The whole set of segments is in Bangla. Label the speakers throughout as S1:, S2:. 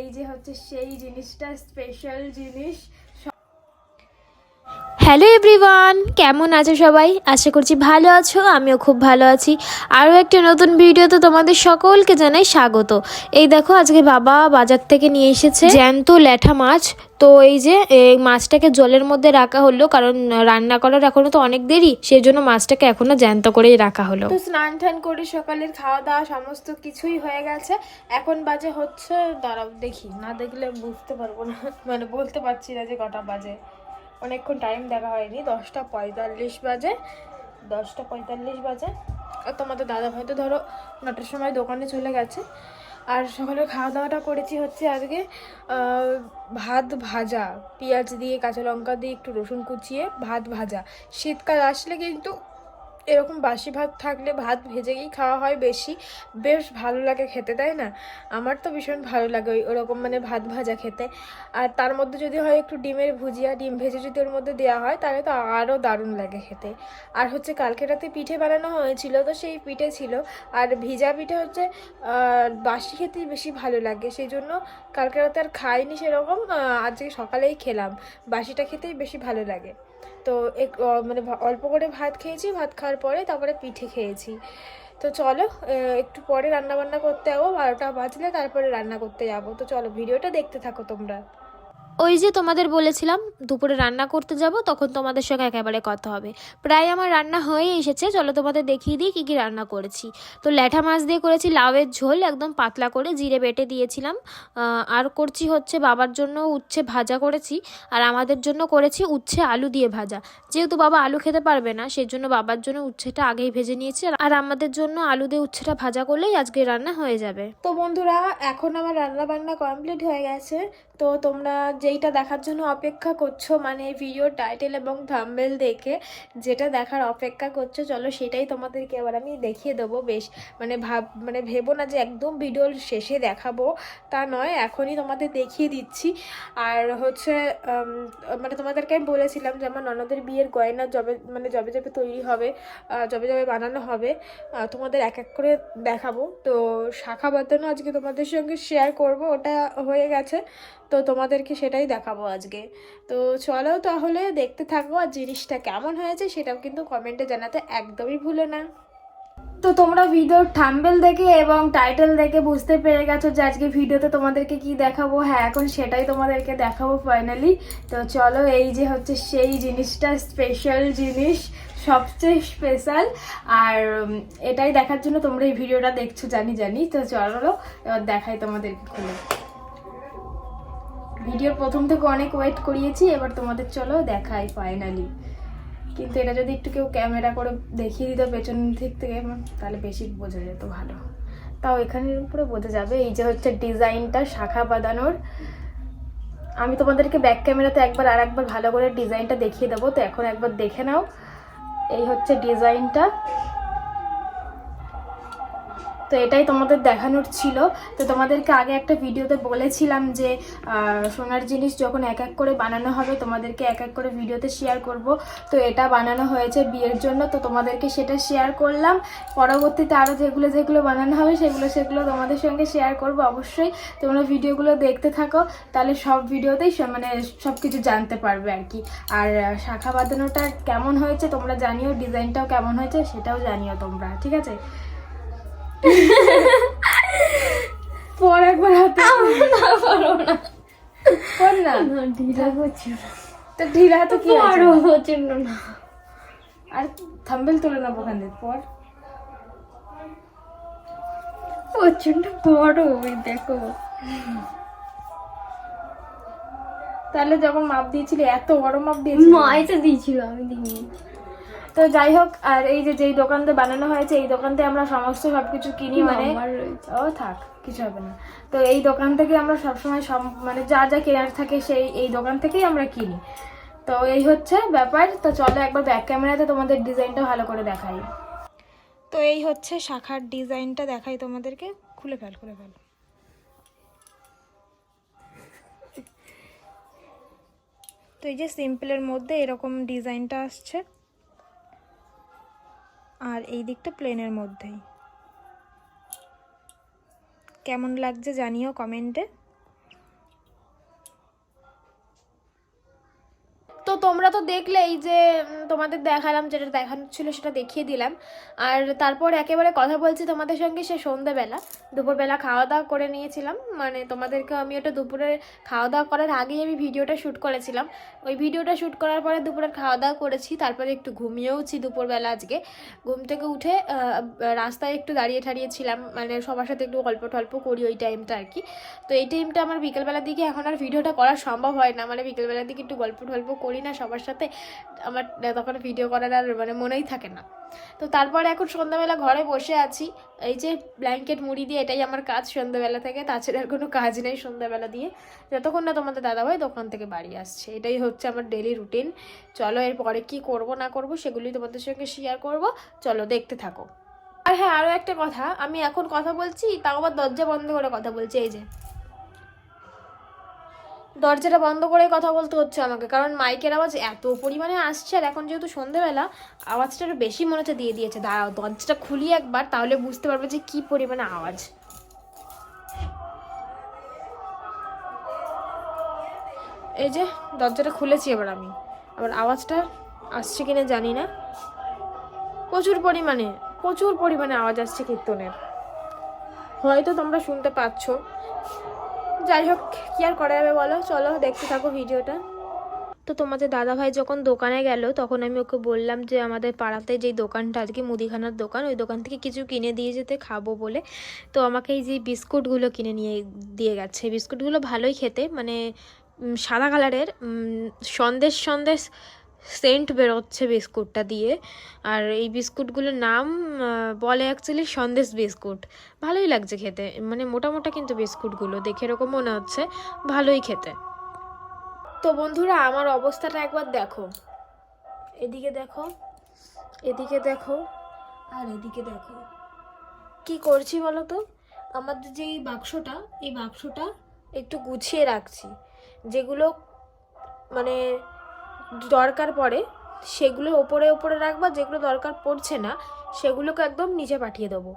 S1: এই যে হচ্ছে সেই জিনিসটা স্পেশাল জিনিস
S2: হ্যালো এভরিওয়ান, কেমন আছো সবাই? আশা করছি ভালো আছো, আমিও খুব ভালো আছি। আরও একটা নতুন ভিডিওতে তোমাদের সকলকে জানাই স্বাগত। এই দেখো, আজকে বাবা বাজার থেকে নিয়ে এসেছে জ্যান্ত ল্যাঠা মাছ। তো এই যে এই মাছটাকে জলের মধ্যে রাখা হলো, কারণ রান্না করার এখনও তো অনেক দেরি সেই জন্য মাছটাকে এখনও জ্যান্ত করেই রাখা হলো।
S1: তো স্নান টান করে সকালের খাওয়া দাওয়া সমস্ত কিছুই হয়ে গেছে। এখন বাজে হচ্ছে, দাঁড়াও দেখি, না দেখলে বুঝতে পারব না মানে বলতে পারছি না যে কটা বাজে। অনেকক্ষণ টাইম দেখা হয়নি, দশটা পঁয়তাল্লিশ বাজে, দশটা পঁয়তাল্লিশ বাজে। আর তোমাদের দাদা ভাই তো ধরো নটার সময় দোকানে চলে গেছে। আর সকালে খাওয়া দাওয়াটা করেছি হচ্ছে আজকে ভাত ভাজা। পেঁয়াজ দিয়ে, কাঁচা লঙ্কা দিয়ে একটু রসুন কুচিয়ে ভাত ভাজা। শীতকাল আসলে কিন্তু এরকম বাসি ভাত থাকলে ভাত ভেজেই খাওয়া হয় বেশি। বেশ ভালো লাগে খেতে, তাই না? আমার তো ভীষণ ভালো লাগে ওই ওরকম মানে ভাত ভাজা খেতে। আর তার মধ্যে যদি হয় একটু ডিমের ভুজিয়া, ডিম ভেজে যদি ওর মধ্যে দেওয়া হয়, তাহলে তো আরও দারুণ লাগে খেতে। আর হচ্ছে কালকে রাতে পিঠে বানানো হয়েছিল, তো সেই পিঠে ছিল। আর ভিজা পিঠে হচ্ছে বাসি খেতেই বেশি ভালো লাগে। সেই জন্য কালকে রাতে আর খাইনি সেরকম আজকে সকালেই খেলাম। বাসিটা খেতেই বেশি ভালো লাগে। তো এক মানে অল্প করে ভাত খেয়েছি, ভাত খাওয়ার পরে তারপরে পিঠে খেয়েছি। তো চলো একটু পরে রান্না বান্না করতে যাব, বারোটা বাজলে তারপরে রান্না করতে যাব। তো চলো, ভিডিওটা দেখতে থাকো তোমরা।
S2: ওই যে তোমাদের বলেছিলাম, দুপুরে রান্না করতে যাব, তখন তোমাদের সঙ্গে একেবারে কথা হবে। প্রায় আমার রান্না হয়ে এসেছে, চলো তোমাদের দেখিয়ে দিই কী কী রান্না করেছি। তো ল্যাঠা মাছ দিয়ে করেছি লাউয়ের ঝোল, একদম পাতলা করে জিরে বেটে দিয়েছিলাম। আর করছি হচ্ছে বাবার জন্য উচ্ছে ভাজা করেছি, আর আমাদের জন্য করেছি উচ্ছে আলু দিয়ে ভাজা। যেহেতু বাবা আলু খেতে পারবে না সেই জন্য বাবার জন্য উচ্ছেটা আগেই ভেজে নিয়েছি, আর আমাদের জন্য আলু দিয়ে উচ্ছেটা ভাজা করলেই আজকে রান্না হয়ে যাবে।
S1: তো বন্ধুরা, এখন আমার রান্না বান্না কমপ্লিট হয়ে গেছে। তো তোমরা যেইটা দেখার জন্য অপেক্ষা করছ মানে ভিডিও টাইটেল এবং থাম্বেল দেখে যেটা দেখার অপেক্ষা করছ, চলো সেটাই তোমাদেরকে এবার আমি দেখিয়ে দেবো। বেশ মানে ভাব মানে ভেবো না যে একদম ভিডিওর শেষে দেখাবো, তা নয়, এখনই তোমাদের দেখিয়ে দিচ্ছি। আর হচ্ছে মানে তোমাদেরকে আমি বলেছিলাম যে আমার ননদের বিয়ের গয়না জবে মানে জবে জবে তৈরি হবে জবে জবে বানানো হবে তোমাদের এক এক করে দেখাবো। তো শাখা বাঁধানো আজকে তোমাদের সঙ্গে শেয়ার করব, ওটা হয়ে গেছে। তো তোমাদেরকে সেটাই দেখাবো আজকে। তো চলো তাহলে দেখতে থাকো আর জিনিসটা কেমন হয়েছে সেটাও কিন্তু কমেন্টে জানাতে একদমই ভুলো না। তো তোমরা ভিডিওর থাম্বেল দেখে এবং টাইটেল দেখে বুঝতে পেরে গেছো যে আজকে ভিডিওতে তোমাদেরকে কি দেখাবো? হ্যাঁ এখন সেটাই তোমাদেরকে দেখাবো ফাইনালি তো চলো এই যে হচ্ছে সেই জিনিসটা স্পেশাল জিনিস, সবচেয়ে স্পেশাল আর এটাই দেখার জন্য তোমরা এই ভিডিওটা দেখছ জানি জানি। তো চলো, এবার দেখাই তোমাদেরকে খুলে। ভিডিওর প্রথম থেকে অনেক ওয়েট করিয়েছি, এবার তোমাদের চলো দেখাই ফাইনালি কিন্তু এটা যদি একটু কেউ ক্যামেরা করে দেখিয়ে দিত পেছন দিক থেকে, তাহলে বেশি বোঝা যেত ভালো। তাও এখানের উপরে বোঝা যাবে, এই যে হচ্ছে ডিজাইনটা শাখা বাঁধানোর। আমি তোমাদেরকে ব্যাক ক্যামেরাতে একবার আর একবার ভালো করে ডিজাইনটা দেখিয়ে দেবো, তো এখন একবার দেখে নাও। এই হচ্ছে ডিজাইনটা তো এটাই তোমাদের দেখানোর ছিল। তো তোমাদেরকে আগে একটা ভিডিওতে বলেছিলাম যে সোনার জিনিস যখন এক এক করে বানানো হবে, তোমাদেরকে এক এক করে ভিডিওতে শেয়ার করব। তো এটা বানানো হয়েছে বিয়ের জন্য, তো তোমাদেরকে সেটা শেয়ার করলাম। পরবর্তীতে আরও যেগুলো যেগুলো বানানো হবে, সেগুলো সেগুলো তোমাদের সঙ্গে শেয়ার করব অবশ্যই। তোমরা ভিডিওগুলো দেখতে থাকো, তাহলে সব ভিডিওতেই মানে সব কিছু জানতে পারবে আর কি। আর শাখা বাঁধানোটা কেমন হয়েছে তোমরা জানিও, ডিজাইনটাও কেমন হয়েছে সেটাও জানিও তোমরা, ঠিক আছে? পর একবার হাতে না
S2: ঢিলা
S1: তো ঢিলা হাতে কি আছে?
S2: প্রচণ্ড না।
S1: আর থাম্বেল তুলে নেব ওখান পর
S2: প্রচণ্ড বড় ওই দেখো।
S1: তাহলে যখন মাপ দিয়েছিলি এত বড় মাপ দিয়েছিলি
S2: মাই তো দিয়েছিল আমি দিইনি।
S1: তো যাই হোক আর এই যে যেই দোকানতে বানানো হয়েছে এই দোকানতে আমরা সমস্ত সবকিছু কিনি মানে ও থাক কিছু হবে না। তো এই দোকান থেকে আমরা সবসময় সব মানে যা যা কেনার থাকে সেই এই দোকান থেকেই আমরা কিনি। তো এই হচ্ছে ব্যাপার। তো চলো একবার ব্যাক ক্যামেরাতে তোমাদের ডিজাইনটা ভালো করে দেখাই। তো এই হচ্ছে শাখার ডিজাইনটা দেখাই তোমাদেরকে। খুলে ফেল খুলে ফেল। তো এই যে সিম্পলের মধ্যে এরকম ডিজাইনটা আসছে। আর এই দিকটা প্লেনের মধ্যেই। কেমন লাগছে জানিও কমেন্টে তোমরা তো দেখলেই যে তোমাদের দেখালাম, যেটা দেখানো ছিল সেটা দেখিয়ে দিলাম। আর তারপর একেবারে কথা বলছি তোমাদের সঙ্গে সে সন্ধ্যেবেলা। দুপুরবেলা খাওয়া দাওয়া করে নিয়েছিলাম। মানে তোমাদেরকে আমি ওটা দুপুরে খাওয়া দাওয়া করার আগেই আমি ভিডিওটা শ্যুট করেছিলাম। ওই ভিডিওটা শ্যুট করার পরে দুপুরের খাওয়া দাওয়া করেছি। তারপরে একটু ঘুমিয়েওছি দুপুরবেলা আজকে। ঘুম থেকে উঠে রাস্তায় একটু দাঁড়িয়ে ঠাড়িয়েছিলাম মানে সবার সাথে একটু গল্প টল্প করি ওই টাইমটা আর কি। তো এই টাইমটা আমার বিকেলবেলার দিকে এখন আর ভিডিওটা করা সম্ভব হয় না। মানে বিকেলবেলার দিকে একটু গল্প টল্প করি না সবার সাথে, আমার, তখন ভিডিও করার আর মানে মনেই থাকে না। তো তারপরে এখন সন্ধ্যাবেলা ঘরে বসে আছি। এই যে ব্ল্যাঙ্কেট মুড়ি দিয়ে এটাই আমার কাজ সন্ধ্যাবেলা থেকে, তাছাড়া আর কোনো কাজ নেই সন্ধ্যাবেলা দিয়ে। যতক্ষণ না তোমাদের দাদাভাই দোকান থেকে বাড়ি আসছে। এটাই হচ্ছে আমার ডেলি রুটিন চলো এরপরে কি করব, না করব সেগুলি তোমাদের সঙ্গে শেয়ার করব। চলো দেখতে থাকো। আর হ্যাঁ আরও একটা কথা, আমি এখন কথা বলছি, তাও আবার দরজা বন্ধ করে কথা বলছি, এই যে। দরজাটা বন্ধ করে কথা বলতে হচ্ছে আমাকে। কারণ মাইকের আওয়াজ এত পরিমাণে আসছে আর এখন যেহেতু সন্ধেবেলা, আওয়াজটা একটু বেশি মনে হচ্ছে দিয়ে দিয়েছে। দাঁড়াও, দরজাটা খুলি একবার, তাহলে বুঝতে পারবে যে কি পরিমাণে আওয়াজ। এই যে, দরজাটা খুলেছি এবার আমি। আবার আওয়াজটা আসছে কিনা জানি না। প্রচুর পরিমাণে প্রচুর পরিমাণে আওয়াজ আসছে কীর্তনের। হয়তো তোমরা শুনতে পাচ্ছ। যাই হোক, কি আর করা যাবে বলো? চলো, দেখতে থাকো ভিডিওটা।
S2: তো তোমাদের দাদাভাই যখন দোকানে গেল, তখন আমি ওকে বললাম যে, আমাদের পাড়াতে যেই দোকানটা আজকে মুদিখানার দোকান, ওই দোকান থেকে কিছু কিনে দিয়ে যেতে খাব বলে। তো আমাকে এই যে বিস্কুটগুলো কিনে নিয়ে দিয়ে গেছে। বিস্কুটগুলো ভালোই খেতে মানে সাদা কালারের সন্দেশ সন্দেশ সেন্ট বেরোচ্ছে বিস্কুটটা দিয়ে। আর এই বিস্কুটগুলোর নাম বলে অ্যাকচুয়ালি সন্দেশ বিস্কুট। ভালোই লাগছে খেতে। মানে মোটা মোটা কিন্তু বিস্কুটগুলো। দেখে এরকম মনে হচ্ছে ভালোই খেতে।
S1: তো বন্ধুরা, আমার অবস্থাটা একবার দেখো। এদিকে দেখো এদিকে দেখো, আর এদিকে দেখো। কি করছি বলো তো আমাদের যে এই বাক্সটা এই বাক্সটা একটু গুছিয়ে রাখছি। যেগুলো মানে দরকার পড়ে, সেগুলো ওপরে ওপরে রাখবা, যেগুলো দরকার পড়ছে না, সেগুলোকে একদম নিচে পাঠিয়ে দেবো।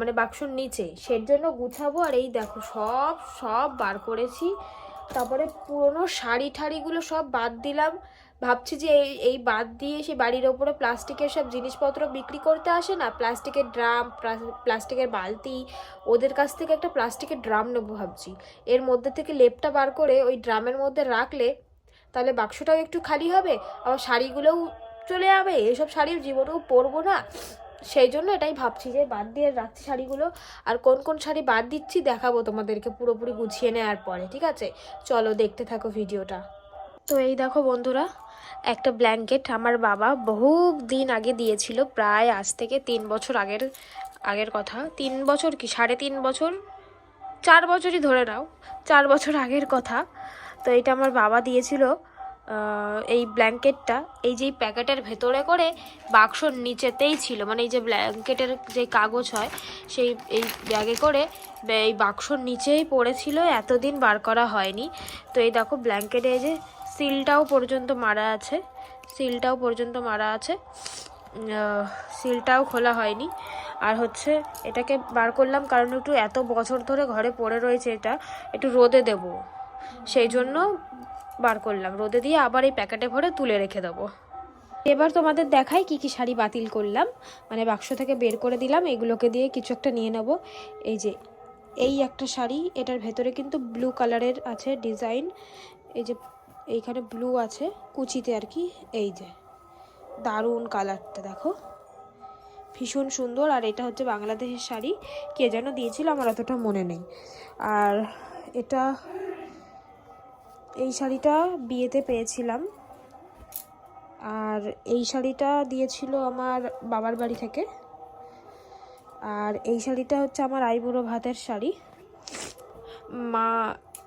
S1: মানে বাক্সর নিচে। সের জন্য গুছাবো, আর এই দেখো সব সব বার করেছি। তারপরে পুরনো শাড়ি ঠাড়িগুলো সব বাদ দিলাম। ভাবছি যে এই এই বাদ দিয়ে সে বাড়ির ওপরে প্লাস্টিকের সব জিনিসপত্র বিক্রি করতে আসে না? প্লাস্টিকের ড্রাম প্লাস্টিকের বালতি, ওদের কাছ থেকে একটা প্লাস্টিকের ড্রাম নেব ভাবছি। এর মধ্যে থেকে লেপটা বার করে ওই ড্রামের মধ্যে রাখলে তাহলে বাক্সটাও একটু খালি হবে, আবার শাড়িগুলোও চলে যাবে, এসব শাড়ি জীবনেও পরবো না। সেই জন্য এটাই ভাবছি যে বাদ দিয়ে রাখছি শাড়িগুলো, আর কোন কোন শাড়ি বাদ দিচ্ছি দেখাবো তোমাদেরকে পুরোপুরি গুছিয়ে নেওয়ার পরে, ঠিক আছে? চলো দেখতে থাকো ভিডিওটা।
S2: তো এই দেখো বন্ধুরা, একটা ব্ল্যাঙ্কেট আমার বাবা বহু দিন আগে দিয়েছিল, প্রায় আজ থেকে তিন বছর আগের আগের কথা। তিন বছর কি? সাড়ে তিন বছর? চার বছরই ধরে নাও, চার বছর আগের কথা। তো এটা আমার বাবা দিয়েছিল এই ব্ল্যাঙ্কেটটা। এই যে প্যাকেটের ভেতরে করে বাক্সর নিচেতেই ছিল মানে এই যে ব্ল্যাঙ্কেটের যে কাগজ হয়, সেই, এই ব্যাগে করে এই বাক্সর নিচেই পড়েছিল, এতদিন বার করা হয়নি। তো এই দেখো ব্ল্যাঙ্কেটে যে সিলটাও পর্যন্ত মারা আছে, সিলটাও পর্যন্ত মারা আছে সিলটাও খোলা হয়নি। আর হচ্ছে এটাকে বার করলাম কারণ একটু এত বছর ধরে ঘরে পড়ে রয়েছে এটা, একটু রোদে দেব। সেই জন্য বার করলাম। রোদে দিয়ে আবার এই প্যাকেটে ভরে তুলে রেখে দেবো। এবার তোমাদের দেখাই কি কি শাড়ি বাতিল করলাম। মানে বাক্স থেকে বের করে দিলাম। এগুলোকে দিয়ে কিছু একটা নিয়ে নেব। এই যে, এই একটা শাড়ি। এটার ভেতরে কিন্তু ব্লু কালারের আছে ডিজাইন এই যে, এইখানে ব্লু আছে। কুচিতে আর কি। এই যে, দারুণ কালারটা দেখো। ভীষণ সুন্দর। আর এটা হচ্ছে বাংলাদেশের শাড়ি। কে যেন দিয়েছিল আমার অতটা মনে নেই। আর এটা এই শাড়িটা বিয়েতে পেয়েছিলাম। আর এই শাড়িটা দিয়েছিল আমার বাবার বাড়ি থেকে। আর এই শাড়িটা হচ্ছে আমার আইবুড়ো ভাতের শাড়ি। মা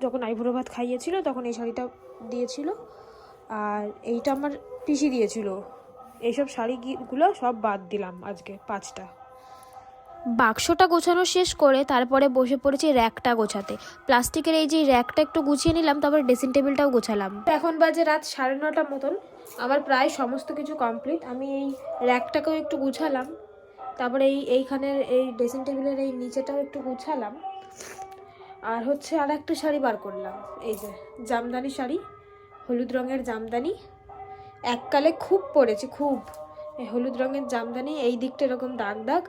S2: যখন আইবুড়ো ভাত খাইয়েছিল তখন এই শাড়িটা দিয়েছিল। আর এইটা আমার পিসি দিয়েছিল। এইসব শাড়িগুলো সব বাদ দিলাম আজকে পাঁচটা। বাক্সটা গোছানো শেষ করে তারপরে বসে পড়েছি র্যাকটা গোছাতে। প্লাস্টিকের এই যে র্যাকটা একটু গুছিয়ে নিলাম, তারপরে ড্রেসিং টেবিলটাও গোছালাম।
S1: এখন বাজে রাত সাড়ে নটার মতন। আমার প্রায় সমস্ত কিছু কমপ্লিট। আমি এই র্যাকটাকেও একটু গুছালাম। তারপরে এই এইখানের এই ড্রেসিং টেবিলের এই নিচেটাও একটু গুছালাম। আর হচ্ছে আর একটা শাড়ি বার করলাম। এই যে জামদানি শাড়ি, হলুদ রঙের জামদানি। এককালে খুব পড়েছে খুব। হলুদ রঙের জামদানি, এই দিকটা এরকম দাগ দাগ,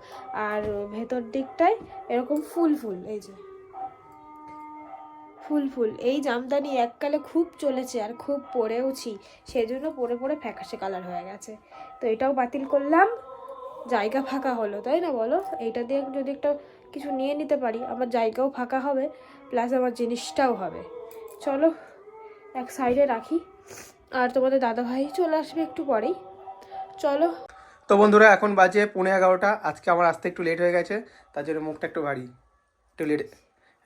S1: আর ভেতর দিকটায় এরকম ফুল ফুল, এই যে। ফুল ফুল, এই জামদানি এককালে খুব চলেছে আর খুব পরেওছি সেই জন্য পরে পরে ফ্যাকাশে কালার হয়ে গেছে। তো এটাও বাতিল করলাম, জায়গা ফাঁকা হলো, তাই না বলো? এইটা দিয়ে যদি একটা কিছু নিয়ে নিতে পারি, আমার জায়গাও ফাঁকা হবে প্লাস আমার জিনিসটাও হবে। চলো, এক সাইডে রাখি, আর তোমাদের দাদাভাই চলে আসবে একটু পরেই। চলো।
S3: তো বন্ধুরা এখন বাজে পৌনে এগারোটা। আজকে আমার আসতে একটু লেট হয়ে গেছে তার জন্য মুখটা একটু ভারী। একটু লেট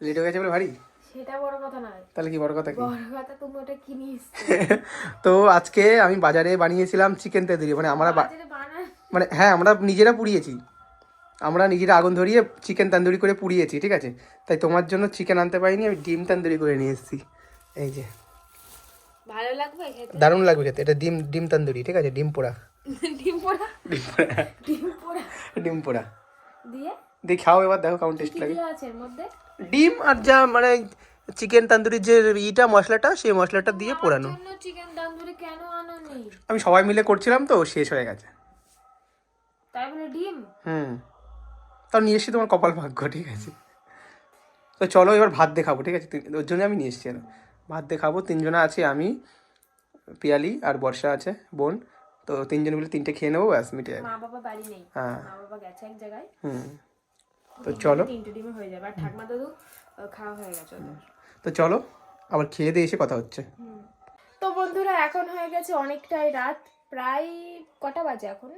S3: লেট হয়ে গেছে বলে ভারী?
S1: সেটা বড় কথা নয়।
S3: তাহলে কি বড় কথা কি?
S1: বড় কথা তুমি ওটা কিনে
S3: তো আজকে আমি বাজারে বানিয়েছিলাম চিকেন তেঁতুলি। মানে আমরা বা- মানে হ্যাঁ আমরা নিজেরা পুড়িয়েছি। আমরা নিজেরা আগুন ধরিয়ে চিকেন তান্দুরি করে পুড়িয়েছি ঠিক আছে? তাই তোমার জন্য চিকেন আনতে পারিনি আমি ডিম তান্দুরি করে নিয়ে এসেছি। এই যে।
S1: ভালো লাগবে খেতে?
S3: দারুণ লাগবে খেতে। এটা ডিম ডিম তান্দুরি ঠিক আছে? ডিম পোড়া।
S1: ডিম পোড়া?
S3: ডিম পোড়া।
S1: ডিম পোড়া?
S3: ডিম পোড়া।
S1: দিয়ে?
S3: দিয়ে খাও এবার দেখো কেমন টেস্ট লাগে। ডিম আর যা মানে চিকেন তান্দুরির যে ইটা মশলাটা সেই মশলাটা দিয়ে পোড়ানো।
S1: চিকেন তন্দুরি কেন আনোনি?
S3: আমি সবাই মিলে করছিলাম তো শেষ হয়ে গেছে।
S1: তাই বলে ডিম?
S3: হুম। তাও নিয়ে এসেছি তোমার কপাল ভাগ্য ঠিক আছে। তো চলো এবার ভাত দেখাবো ঠিক আছে? ওর জন্য আমি নিয়ে এসেছি আর ভাত দিয়ে খাব। তিনজনে আছি আমি পিয়ালি আর বর্ষা আছে বোন। তো তিনজন মিলে তিনটে খেয়ে নেব ব্যাস মিটে যাবে।
S1: মা বাবা বাড়ি নেই।
S3: হ্যাঁ।
S1: মা বাবা গেছে এক জায়গায়।
S3: হুম। তো চলো।
S1: তিনটে ডিমে হয়ে যাবে। আর ঠাকমা দাদু খাওয়া হয়ে গেছে
S3: তো চলো আবার খেয়ে দিয়ে এসে কথা হচ্ছে।
S1: তো বন্ধুরা এখন হয়ে গেছে অনেকটাই রাত। প্রায় কটা বাজে এখন?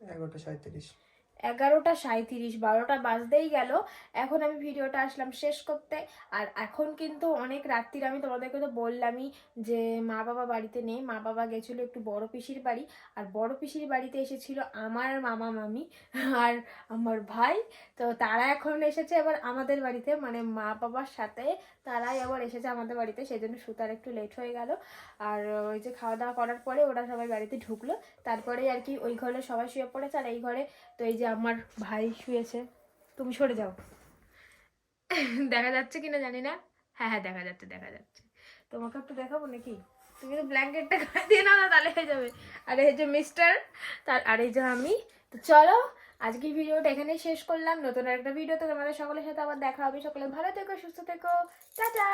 S3: এগারোটা সাঁত্রিশ
S1: এগারোটা সাঁত্রিশ বারোটা বাজতেই গেল। এখন আমি ভিডিওটা আসলাম শেষ করতে। আর এখন কিন্তু অনেক রাত্রির, আমি তোমাদেরকে তো বললামই যে মা বাবা বাড়িতে নেই। মা বাবা গেছিল একটু বড় পিসির বাড়ি। আর বড় পিসির বাড়িতে এসেছিল আমার মামা মামি আর আমার ভাই। তো তারা এখন এসেছে এবার আমাদের বাড়িতে। মানে মা বাবার সাথে তারাই আবার এসেছে আমাদের বাড়িতে। সেই জন্য সুতার একটু লেট হয়ে গেল। আর ওই যে খাওয়া দাওয়া করার পরে ওরা সবাই বাড়িতে ঢুকলো। তারপরে আর কি ওই ঘরে সবাই শুয়ে পড়েছে। আর এই ঘরে তো এই যে আমার ভাই শুয়েছে। তুমি সরে যাও। দেখা যাচ্ছে কিনা জানি না। হ্যাঁ হ্যাঁ দেখা যাচ্ছে দেখা যাচ্ছে। তোমাকে একটু দেখাবো নাকি? তুমি তো ব্ল্যাঙ্কেটটা দিয়ে নাও না তাহলে হয়ে যাবে। আর এই যে মিস্টার তার আর এই যে আমি। তো চলো আজকের ভিডিওটা এখানেই শেষ করলাম। নতুন একটা ভিডিওতে তোমাদের সকলের সাথে আবার দেখা হবে। সকলে ভালো থেকো সুস্থ থেকো। টাটা!